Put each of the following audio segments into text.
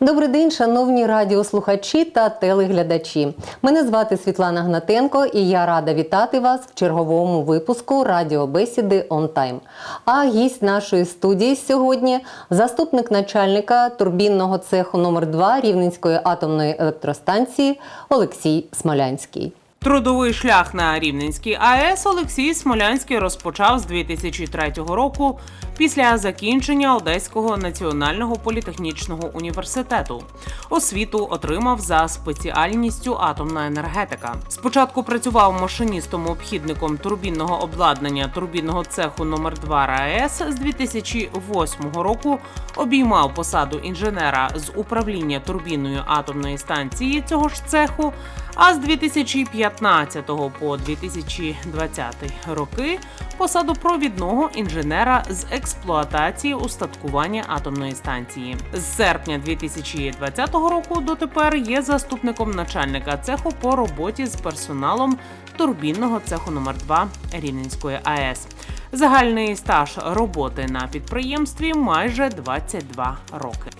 Добрий день, шановні радіослухачі та телеглядачі. Мене звати Світлана Гнатенко і я рада вітати вас в черговому випуску радіобесіди Онтайм. Time». А гість нашої студії сьогодні заступник начальника турбінного цеху номер 2 Рівненської атомної електростанції Олексій Смолянський. Трудовий шлях на Рівненській АЕС Олексій Смолянський розпочав з 2003 року після закінчення Одеського національного політехнічного університету. Освіту отримав за спеціальністю атомна енергетика. Спочатку працював машиністом-обхідником турбінного обладнання турбінного цеху номер 2 РАЕС з 2008 року. Обіймав посаду інженера з управління турбіною атомної станції цього ж цеху. А з 2015 по 2020 роки посаду провідного інженера з експлуатації устаткування атомної станції. З серпня 2020 року дотепер є заступником начальника цеху по роботі з персоналом турбінного цеху номер 2 Рівненської АЕС. Загальний стаж роботи на підприємстві майже 22 роки.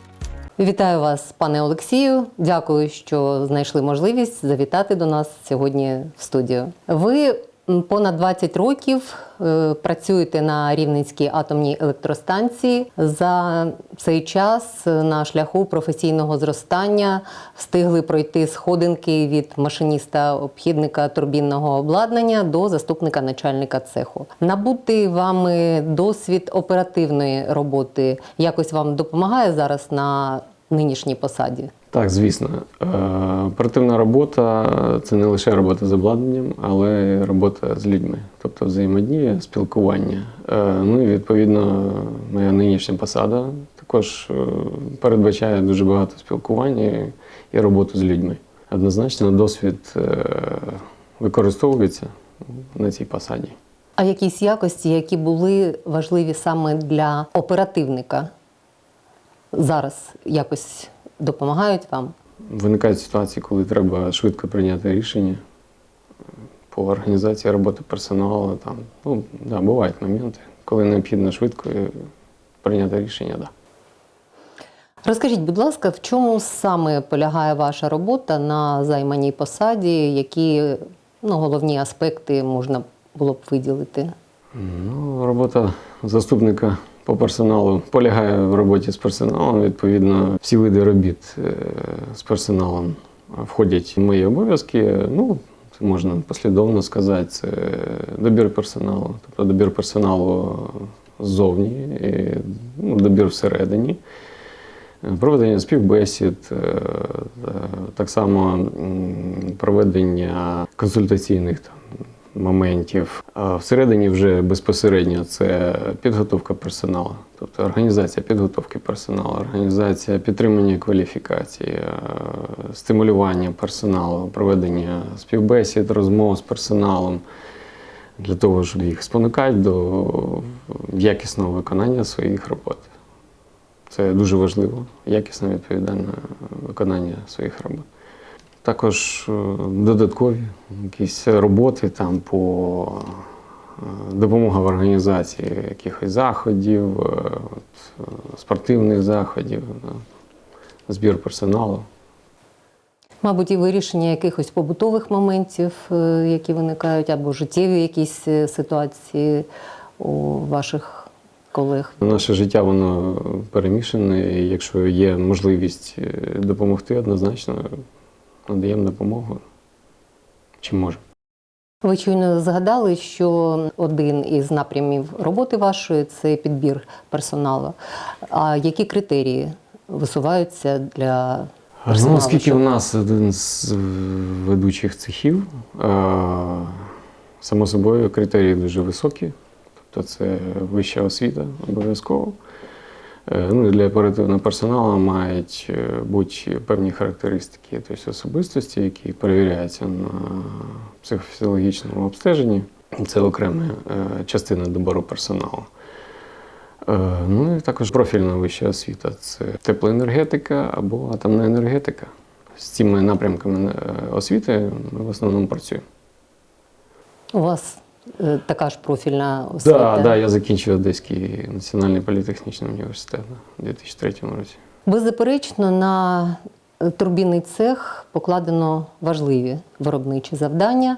Вітаю вас, пане Олексію. Дякую, що знайшли можливість завітати до нас сьогодні в студію. Ви понад 20 років е, працюєте на Рівненській атомній електростанції. За цей час е, на шляху професійного зростання встигли пройти сходинки від машиніста обхідника турбінного обладнання до заступника начальника цеху. Набути вами досвід оперативної роботи якось вам допомагає зараз на нинішній посаді? Так, звісно. Е, Оперативна робота це не лише робота з обладнанням, але й робота з людьми, тобто взаємодія, спілкування. Е, Ну і відповідно моя нинішня посада також е, передбачає дуже багато спілкування і- роботу з людьми. Однозначно, досвід використовується на цій посаді. А якісь якості, які були важливі саме для оперативника, зараз якось допомагають вам? Виникають ситуації, коли треба швидко прийняти рішення по організації роботи персоналу. Там, ну, да, бувають моменти, коли необхідно швидко прийняти рішення. Да. Розкажіть, будь ласка, в чому саме полягає ваша робота на займаній посаді? Які ну, головні аспекти можна було б виділити? Ну, робота заступника по персоналу полягає в роботі з персоналом. Відповідно, всі види робіт е, з персоналом входять в мої обов'язки. Ну, це можна послідовно сказати, це добір персоналу, тобто добір персоналу ззовні, і, ну, добір всередині. Проведення співбесід, е, е, так само проведення консультаційних там, моментів. А всередині вже безпосередньо це підготовка персоналу, тобто організація підготовки персоналу, організація підтримання кваліфікації, е, стимулювання персоналу, проведення співбесід, розмов з персоналом для того, щоб їх спонукати до якісного виконання своїх робот. Це дуже важливо, якісне відповідальне виконання своїх робот. Також е, додаткові якісь роботи там по е, допомога в організації якихось заходів, е, спортивних заходів, збір персоналу. Мабуть, і вирішення якихось побутових моментів, які виникають, або життєві якісь ситуації у ваших колег. Наше життя воно перемішане, і якщо є можливість допомогти, однозначно надаємо допомогу. Чим можемо. Ви щойно згадали, що один із напрямів роботи вашої це підбір персоналу. А які критерії висуваються для персоналу? Ну, оскільки у нас один з ведучих цехів, само собою критерії дуже високі, тобто це вища освіта обов'язково. Е, Ну, для оперативного персоналу мають е, бути певні характеристики, тобто особистості, які перевіряються на психофізіологічному обстеженні. Це окрема е, частина добору персоналу. Ну і також профільна вища освіта це теплоенергетика або атомна енергетика. З цими напрямками освіти ми в основному працюємо. У вас така ж профільна освіта? Так, да, я закінчив Одеський національний політехнічний університет у 2003 році. Беззаперечно, на турбінний цех покладено важливі виробничі завдання.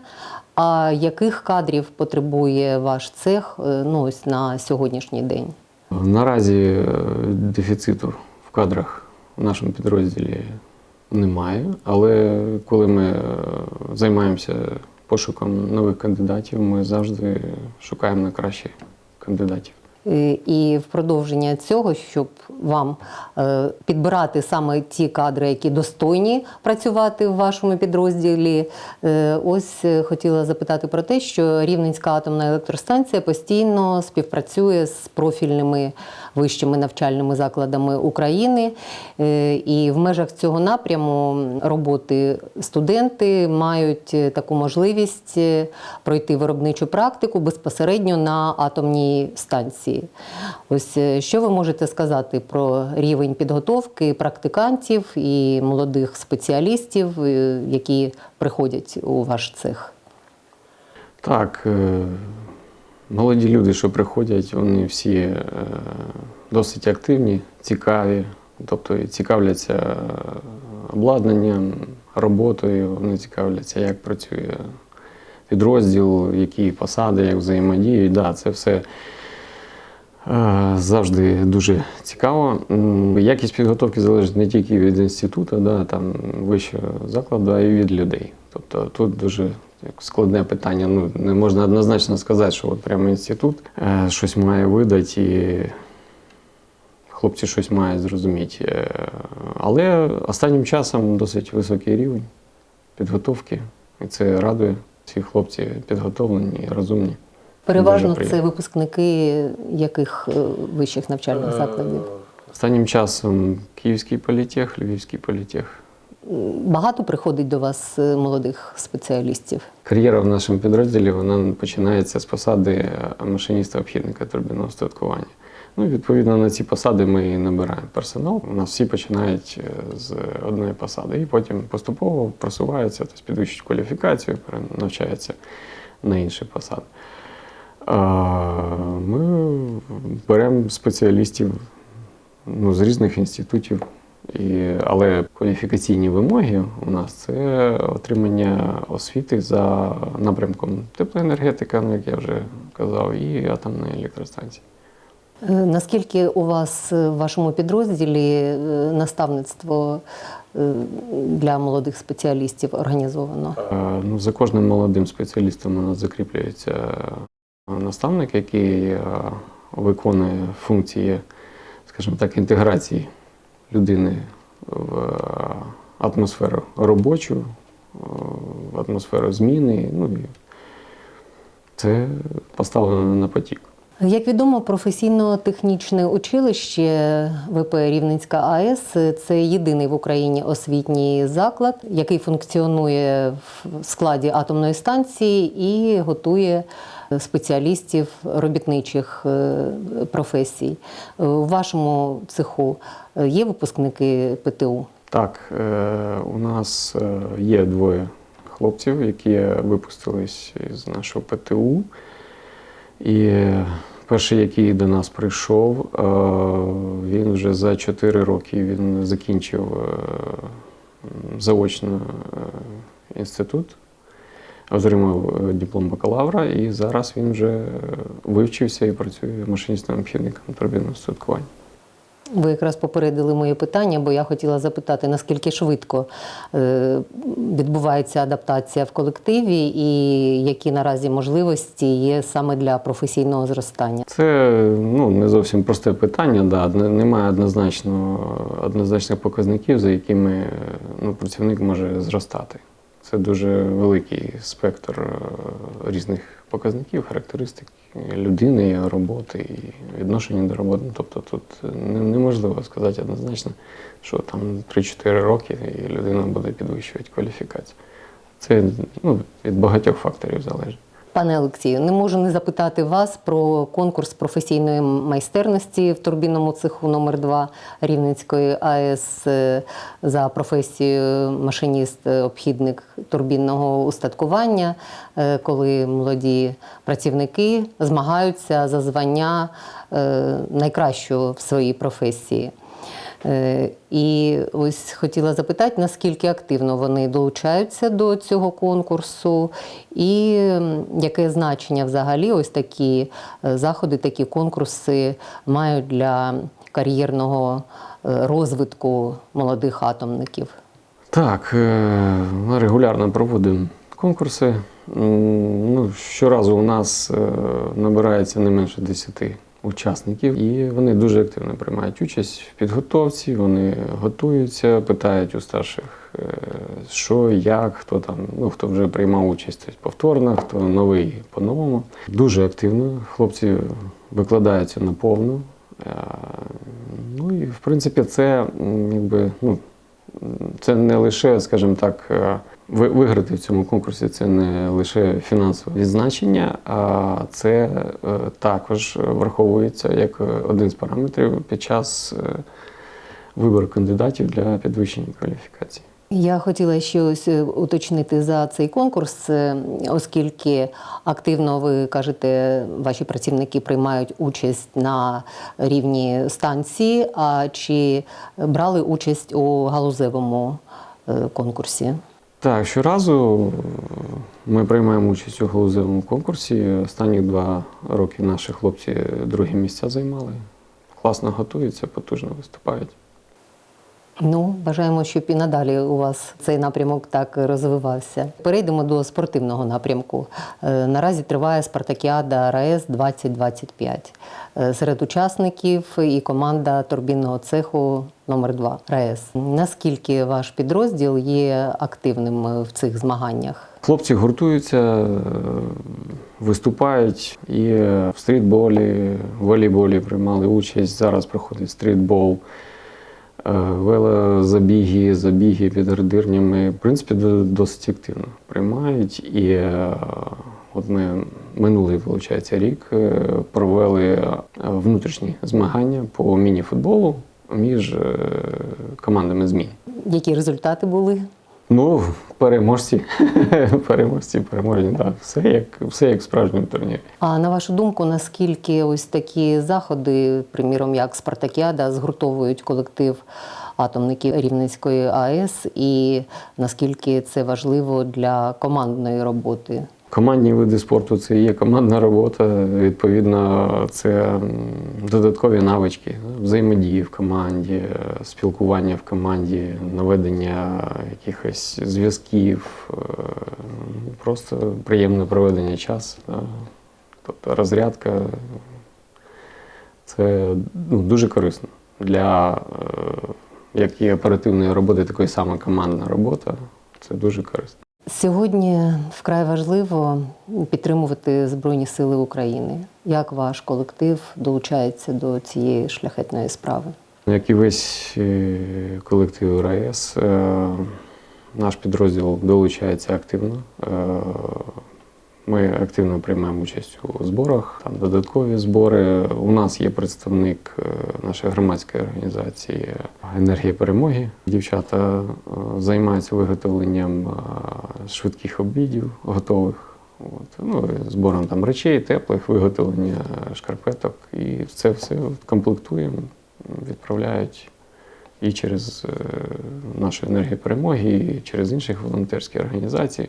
А яких кадрів потребує ваш цех е, ну, ось на сьогоднішній день? Наразі е, дефіциту в кадрах в нашому підрозділі немає, але коли ми е, займаємося пошуком нових кандидатів, ми завжди шукаємо на кращих кандидатів. І в продовження цього, щоб вам е, підбирати саме ті кадри, які достойні працювати в вашому підрозділі, е, ось е, хотіла запитати про те, що Рівненська атомна електростанція постійно співпрацює з профільними вищими навчальними закладами України. Е, І в межах цього напряму роботи студенти мають е, таку можливість е, пройти виробничу практику безпосередньо на атомній станції. Ось що ви можете сказати про рівень підготовки практикантів і молодих спеціалістів, які приходять у ваш цех? Так, молоді люди, що приходять, вони всі е, досить активні, цікаві, тобто цікавляться е, обладнанням, роботою, вони цікавляться, як працює підрозділ, які посади, як взаємодіють. Да, це все е, завжди дуже цікаво. Якість підготовки залежить не тільки від інституту, да, там, вищого закладу, а й від людей. Тобто тут дуже як складне питання. Ну, не можна однозначно сказати, що от прямо інститут е, щось має видати і хлопці щось мають зрозуміти. Е, Але останнім часом досить високий рівень підготовки, і це радує. Всі хлопці підготовлені розумні. Переважно це випускники яких е, вищих навчальних закладів? Останнім часом Київський політех, Львівський політех. Багато приходить до вас е, молодих спеціалістів. Кар'єра в нашому підрозділі вона починається з посади машиніста-обхідника турбінного устаткування. Ну, відповідно, на ці посади ми набираємо персонал. У нас всі починають е, з одної посади, і потім поступово просуваються, тобто підвищують кваліфікацію, навчаються на інші посади. Ми беремо спеціалістів ну, з різних інститутів. І, але кваліфікаційні вимоги у нас це отримання освіти за напрямком теплоенергетика, ну, як я вже казав, і атомної електростанції. Е, Наскільки у вас в вашому підрозділі е, наставництво е, для молодих спеціалістів організовано? Ну, за кожним молодим спеціалістом у нас закріплюється наставник, який виконує функції, скажімо так, інтеграції людини в е, атмосферу робочу, е, в атмосферу зміни. Ну, і це поставлено на потік. Як відомо, професійно-технічне училище ВП Рівненська АЕС це єдиний в Україні освітній заклад, який функціонує в складі атомної станції і готує спеціалістів робітничих е, професій. У вашому цеху е, є випускники ПТУ? Так, е, у нас є двоє хлопців, які випустились з нашого ПТУ. І перший, який до нас прийшов, е, він вже за 4 роки він закінчив е, заочно е, інститут, отримав диплом бакалавра, і зараз він вже вивчився і працює машиністом обхідником турбінного статкування. Ви якраз попередили моє питання, бо я хотіла запитати, наскільки швидко е, відбувається адаптація в колективі, і які наразі можливості є саме для професійного зростання. Це ну, не зовсім просте питання. Да. Немає однозначно, однозначних показників, за якими ну, працівник може зростати. Це дуже великий спектр е, різних показників, характеристик людини, роботи і відношення до роботи. Ну, Тобто тут неможливо сказати однозначно, що там 3-4 роки і людина буде підвищувати кваліфікацію. Це ну, від багатьох факторів залежить. Пане Олексію, не можу не запитати вас про конкурс професійної майстерності в турбінному цеху номер 2 Рівненської АЕС е, за професією машиніст-обхідник турбінного устаткування, е, коли молоді працівники змагаються за звання е, найкращого в своїй професії. Е, І ось хотіла запитати, наскільки активно вони долучаються до цього конкурсу, і яке значення взагалі ось такі е, заходи, такі конкурси мають для кар'єрного е, розвитку молодих атомників. Так, ми регулярно проводимо конкурси. Ну, щоразу у нас набирається не менше 10 учасників, і вони дуже активно приймають участь в підготовці, вони готуються, питають у старших, е, що, як, хто там, ну хто вже приймав участь тобто повторно, хто новий по-новому. Дуже активно. Хлопці викладаються наповну. Е, Ну і в принципі, це якби ну, це не лише, скажімо так, е, виграти в цьому конкурсі це не лише фінансове відзначення, а це е, також враховується як один з параметрів під час е, вибору кандидатів для підвищення кваліфікації. Я хотіла ще ось е, уточнити за цей конкурс, оскільки активно ви кажете, ваші працівники приймають участь на рівні станції. А чи брали участь у галузевому конкурсі? Так, щоразу е, ми приймаємо участь у галузевому конкурсі. Останні два роки наші хлопці другі місця займали. Класно готуються, потужно виступають. Ну, бажаємо, щоб і надалі у вас цей напрямок так розвивався. Перейдемо до спортивного напрямку. Е, Наразі триває Спартакіада РАЕС 2025. Е, Серед учасників і команда турбінного цеху номер 2 РАЕС. Наскільки ваш підрозділ є активним в цих змаганнях? Хлопці гуртуються, е, виступають і в стрітболі, в волейболі приймали участь. Зараз проходить стрітбол, велозабіги, забіги під гардирнями, В принципі, досить активно приймають. І е, от ми минулий, виходить, рік е, провели е, внутрішні змагання по міні-футболу між е, командами ЗМІ. Які результати були? Ну, переможці, переможці, переможні, так. Все як, все як в справжньому турнірі. А на вашу думку, наскільки ось такі заходи, приміром як Спартакіада, згуртовують колектив атомників Рівненської АЕС, і наскільки це важливо для командної роботи? Командні види спорту це є командна робота. Відповідно, це додаткові навички взаємодії в команді, спілкування в команді, наведення якихось зв'язків, е, просто приємне проведення часу. Тобто розрядка це ну, дуже корисно для е, як і оперативної роботи, такої саме командна робота. Це дуже корисно. Сьогодні вкрай важливо підтримувати Збройні Сили України. Як ваш колектив долучається до цієї шляхетної справи? Як і весь е, колектив РАЕС, е, наш підрозділ долучається активно. Ми активно приймаємо участь у зборах, там додаткові збори. У нас є представник е, нашої громадської організації Енергія перемоги. Дівчата е, займаються виготовленням е, швидких обідів готових. От, ну, збором там речей, теплих, виготовлення шкарпеток. І це все комплектуємо, відправляють і через нашу енергію перемоги, і через інших волонтерські організації.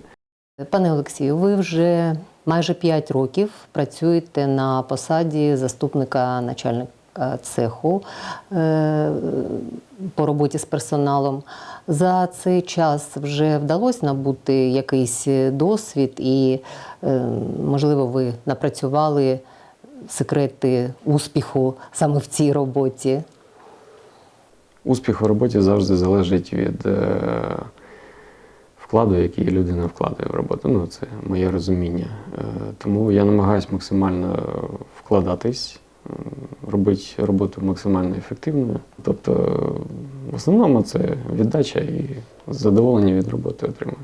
Пане Олексію, ви вже майже 5 років працюєте на посаді заступника начальника цеху е, по роботі з персоналом. За цей час вже вдалося набути якийсь досвід, і, е, можливо, ви напрацювали секрети успіху саме в цій роботі. Успіх у роботі завжди залежить від е, вкладу, який людина вкладає в роботу. Ну, це моє розуміння. Е, тому я намагаюся максимально вкладатись, робити роботу максимально ефективною. Тобто, в основному це віддача і задоволення від роботи отримую.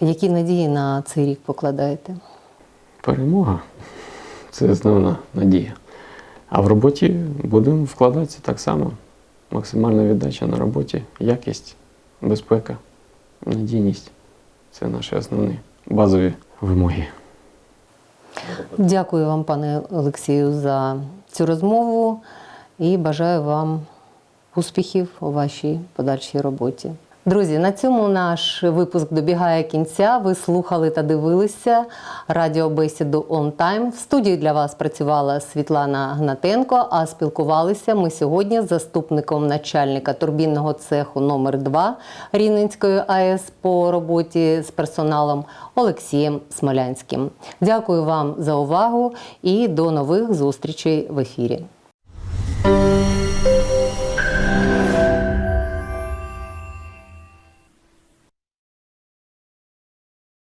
Які надії на цей рік покладаєте? Перемога це основна надія. А в роботі будемо вкладатися так само. Максимальна віддача на роботі, якість, безпека, надійність це наші основні базові вимоги. Дякую вам, пане Олексію, за цю розмову і бажаю вам успіхів у вашій подальшій роботі. Друзі, на цьому наш випуск добігає кінця. Ви слухали та дивилися радіобесіду On Time. В студії для вас працювала Світлана Гнатенко. А спілкувалися ми сьогодні з заступником начальника турбінного цеху номер 2 Рівненської АЕС по роботі з персоналом Олексієм Смолянським. Дякую вам за увагу і до нових зустрічей в ефірі.